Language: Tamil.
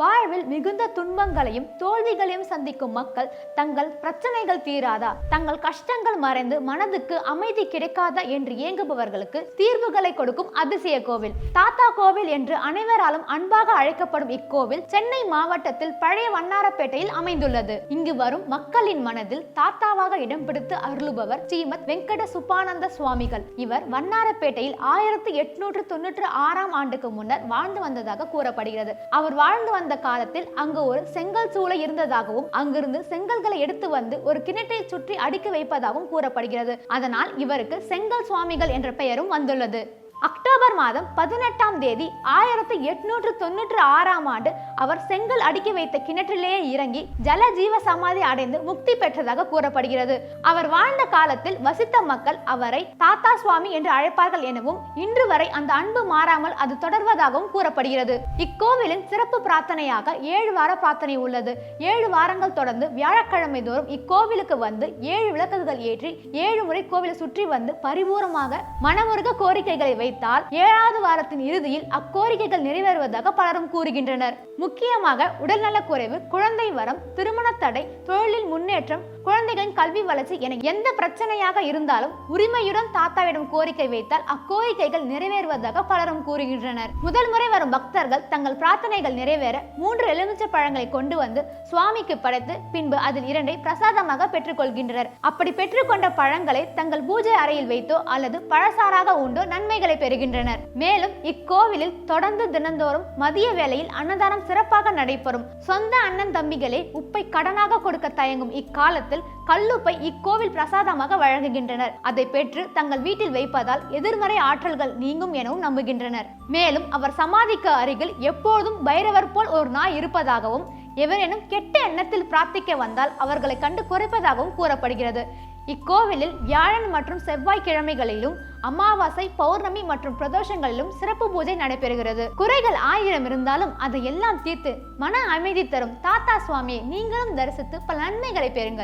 வாழ்வில் மிகுந்த துன்பங்களையும் தோல்விகளையும் சந்திக்கும் மக்கள் தங்கள் பிரச்சனைகள் தீராதா? தங்கள் கஷ்டங்கள் மறைந்து மனதுக்கு அமைதி கிடைக்காதா என்று இயங்குபவர்களுக்கு தீர்வுகளை கொடுக்கும் அதிசய கோவில். தாத்தா கோவில் என்று அனைவராலும் அன்பாக அழைக்கப்படும் இக்கோவில் சென்னை மாவட்டத்தில் பழைய வண்ணாரப்பேட்டையில் அமைந்துள்ளது. இங்கு வரும் மக்களின் மனதில் தாத்தாவாக இடம் பிடித்து அருளுபவர் ஸ்ரீமத் வெங்கட சுப்பானந்த சுவாமிகள். இவர் வண்ணாரப்பேட்டையில் ஆயிரத்தி எட்நூற்று தொன்னூற்று ஆறாம் ஆண்டுக்கு முன்னர் வாழ்ந்து வந்ததாக கூறப்படுகிறது. அவர் வாழ்ந்து வந்த அந்த காலத்தில் அங்கு ஒரு செங்கல் சூளை இருந்ததாகவும் அங்கிருந்து செங்கல்களை எடுத்து வந்து ஒரு கிணற்றை சுற்றி அடுக்கி வைப்பதாகவும் கூறப்படுகிறது. அதனால் இவருக்கு செங்கல் சுவாமிகள் என்ற பெயரும் வந்துள்ளது. அக்டோபர் மாதம் பதினெட்டாம் தேதி ஆயிரத்தி எட்நூற்று தொன்னூற்று ஆறாம் ஆண்டு அவர் செங்கல் அடுக்கி வைத்த கிணற்றிலேயே இறங்கி ஜல ஜீவ சமாதி அடைந்து முக்தி பெற்றதாக கூறப்படுகிறது. அவர் வாழ்ந்த காலத்தில் வசித்த மக்கள் அவரை தாத்தா சுவாமி என்று அழைப்பார்கள் எனவும் இன்று வரை அந்த அன்பு மாறாமல் அது தொடர்வதாகவும் கூறப்படுகிறது. இக்கோவிலின் சிறப்பு பிரார்த்தனையாக ஏழு வார பிரார்த்தனை உள்ளது. ஏழு வாரங்கள் தொடர்ந்து வியாழக்கிழமை தோறும் இக்கோவிலுக்கு வந்து ஏழு விளக்குகள் ஏற்றி ஏழு முறை கோவிலை சுற்றி வந்து பரிபூரமாக மனமுருக கோரிக்கைகளை வைத்தால் ஏழாவது வாரத்தின் இறுதியில் அக்கோரிக்கைகள் நிறைவேறுவதாக பலரும் கூறுகின்றனர். முக்கியமாக உடல்நலக் குறைவு குழந்தை வரம் திருமண தடை தொழிலில் முன்னேற்றம் குழந்தைகளின் கல்வி வளர்ச்சி என எந்த பிரச்சனையாக இருந்தாலும் உரிமையுடன் தாத்தாவிடம் கோரிக்கை வைத்தால் அக்கோரிக்கைகள் நிறைவேறுவதாக பலரும் கூறுகின்றனர். முதல் முறை வரும் பக்தர்கள் தங்கள் பிரார்த்தனைகள் நிறைவேற மூன்று எலுமிச்சை பழங்களை கொண்டு வந்து சுவாமிக்கு படைத்து பின்பு அதில் இரண்டை பிரசாதமாக பெற்றுக்கொள்கின்றனர் அப்படி பெற்றுக்கொண்ட பழங்களை தங்கள் பூஜை அறையில் வைத்தோ அல்லது பழசாராக உண்டோ நன்மைகளை பெறுகின்றனர். வருகின்றனர். மேலும் இக்கோவிலில் தொடர்ந்து தினந்தோறும் மதிய வேளையில் அன்னதானம் சிறப்பாக நடைபெறும். சொந்த அண்ணன் தம்பிகளே உப்பை கடனாக கொடுக்க தயங்கும் இக்காலத்தில் கல்லுப்பை இக்கோவில் பிரசாதமாக வழங்குகின்றனர். அதை பெற்று தங்கள் வீட்டில் வைப்பதால் எதிர்மறை ஆற்றல்கள் நீங்கும் எனவும் நம்புகின்றனர். மேலும் அவர் சமாதிக்கு அருகில் எப்போதும் பைரவர் போல் ஒரு நாய் இருப்பதாகவும் எவரேனும் கெட்ட எண்ணத்தில் பிரார்த்திக்க வந்தால் அவர்களை கண்டு குறைப்பதாகவும் கூறப்படுகிறது. இக்கோவிலில் வியாழன் மற்றும் செவ்வாய்க்கிழமைகளிலும் அமாவாசை பௌர்ணமி மற்றும் பிரதோஷங்களிலும் சிறப்பு பூஜை நடைபெறுகிறது. குறைகள் ஆயிரம் இருந்தாலும் அதை எல்லாம் தீர்த்து மன அமைதி தரும் தாத்தா சுவாமியை நீங்களும் தரிசித்து பல நன்மைகளை பெறுங்கள்.